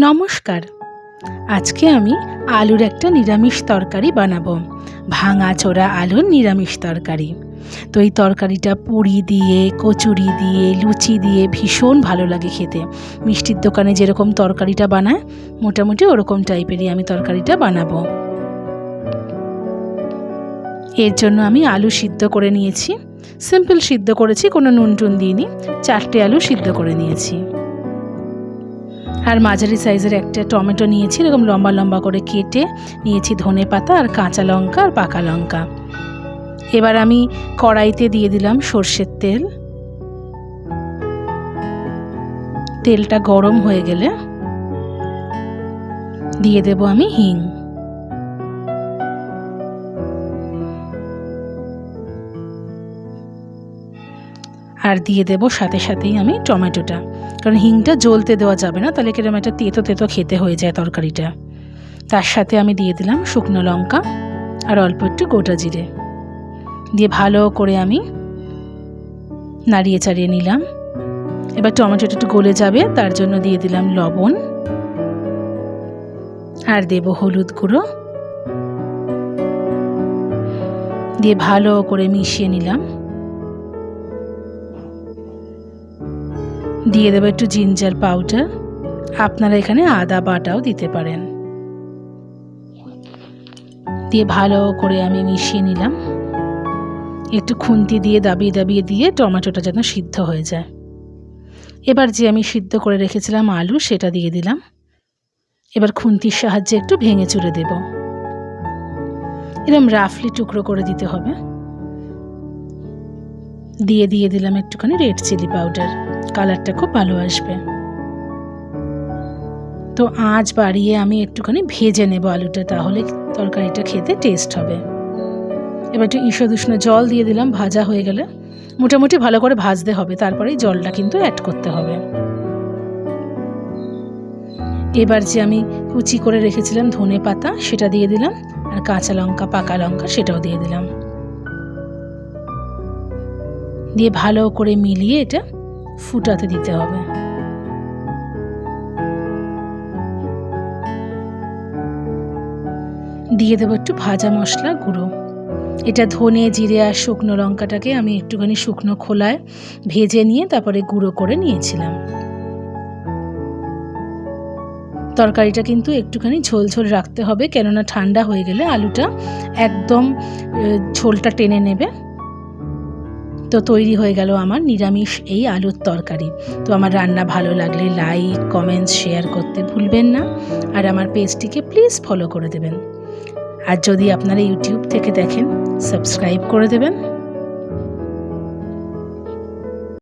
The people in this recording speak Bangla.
নমস্কার। আজকে আমি আলুর একটা নিরামিষ তরকারি বানাবো। ভাঙা চোরা আলুর নিরামিষ তরকারি। তো এই তরকারিটা পুরি দিয়ে, কচুরি দিয়ে, লুচি দিয়ে ভীষণ ভালো লাগে খেতে। মিষ্টির দোকানে যেরকম তরকারিটা বানায়, মোটামুটি ওরকম টাইপেরই আমি তরকারিটা বানাবো। এর জন্য আমি আলু সিদ্ধ করে নিয়েছি। সিম্পল সিদ্ধ করেছি, কোনো নুন টুন দিইনি। চারটে আলু সিদ্ধ করে নিয়েছি। আর মাঝারি সাইজের একটা টমেটো নিয়েছি, এরকম লম্বা লম্বা করে কেটে নিয়েছি ধনে পাতা আর কাঁচা লঙ্কা আর পাকা লঙ্কা। এবার আমি কড়াইতে দিয়ে দিলাম সর্ষের তেল। তেলটা গরম হয়ে গেলে দিয়ে দেব আমি হিং। আর দিয়ে দেব সাথে সাথেই আমি টমেটোটা। কারণ হিংটা জ্বলতে দেওয়া যাবে না, তাহলে কীরকম একটা তেতো তেতো খেতে হয়ে যায় তরকারিটা। তার সাথে আমি দিয়ে দিলাম শুকনো লঙ্কা আর অল্প একটু গোটা জিরে। দিয়ে ভালো করে আমি নাড়িয়ে চাড়িয়ে নিলাম। এবার টমেটোটা একটু গলে যাবে, তার জন্য দিয়ে দিলাম লবণ। আর দেব হলুদ গুঁড়ো। দিয়ে ভালো করে মিশিয়ে নিলাম। দিয়ে দেবো একটু জিঞ্জার পাউডার আপনারা এখানে আদা বাটাও দিতে পারেন। দিয়ে ভালো করে আমি মিশিয়ে নিলাম। একটু খুন্তি দিয়ে দাবিয়ে দাবিয়ে দিয়ে টমেটোটা যেন সিদ্ধ হয়ে যায়। এবার যে আমি সিদ্ধ করে রেখেছিলাম আলু, সেটা দিয়ে দিলাম। এবার খুন্তির সাহায্যে একটু ভেঙে চুড়ে দেব। এরকম রাফলি টুকরো করে দিতে হবে। দিয়ে দিয়ে দিলাম একটুখানি রেড চিলি পাউডার। কালারটা খুব ভালো আসবে। তো আঁচ বাড়িয়ে আমি একটুখানি ভেজে নেব আলুটা, তাহলে তরকারিটা খেতে টেস্ট হবে। এবার একটু ঈষদ উষ্ণ জল দিয়ে দিলাম, ভাজা হয়ে গেলে মোটামুটি ভালো করে ভাজতে হবে, তারপরেই জলটা কিন্তু অ্যাড করতে হবে। এবার যে আমি কুচি করে রেখেছিলাম ধনে পাতা, সেটা দিয়ে দিলাম, আর কাঁচা লঙ্কা, পাকা লঙ্কা, সেটাও দিয়ে দিলাম। দিয়ে ভালো করে মিলিয়ে এটা ফুটাতে দিতে হবে। দিয়ে দেবো একটু ভাজা মশলা গুঁড়ো। এটা ধনে, জিরে আর শুকনো লঙ্কাটাকে আমি একটুখানি শুকনো খোলায় ভেজে নিয়ে তারপরে গুঁড়ো করে নিয়েছিলাম। তরকারিটা কিন্তু একটুখানি ঝোল ঝোল রাখতে হবে, কেননা ঠান্ডা হয়ে গেলে আলুটা একদম ঝোলটা টেনে নেবে। তো তৈরি হয়ে গেল আমার নিরামিষ এই আলুর তরকারি। তো আমার রান্না ভালো লাগলে লাইক কমেন্টস শেয়ার করতে ভুলবেন না। আর আমার পেজটিকে প্লিজ ফলো করে দেবেন। আর যদি আপনারা ইউটিউব থেকে দেখেন সাবস্ক্রাইব করে দেবেন।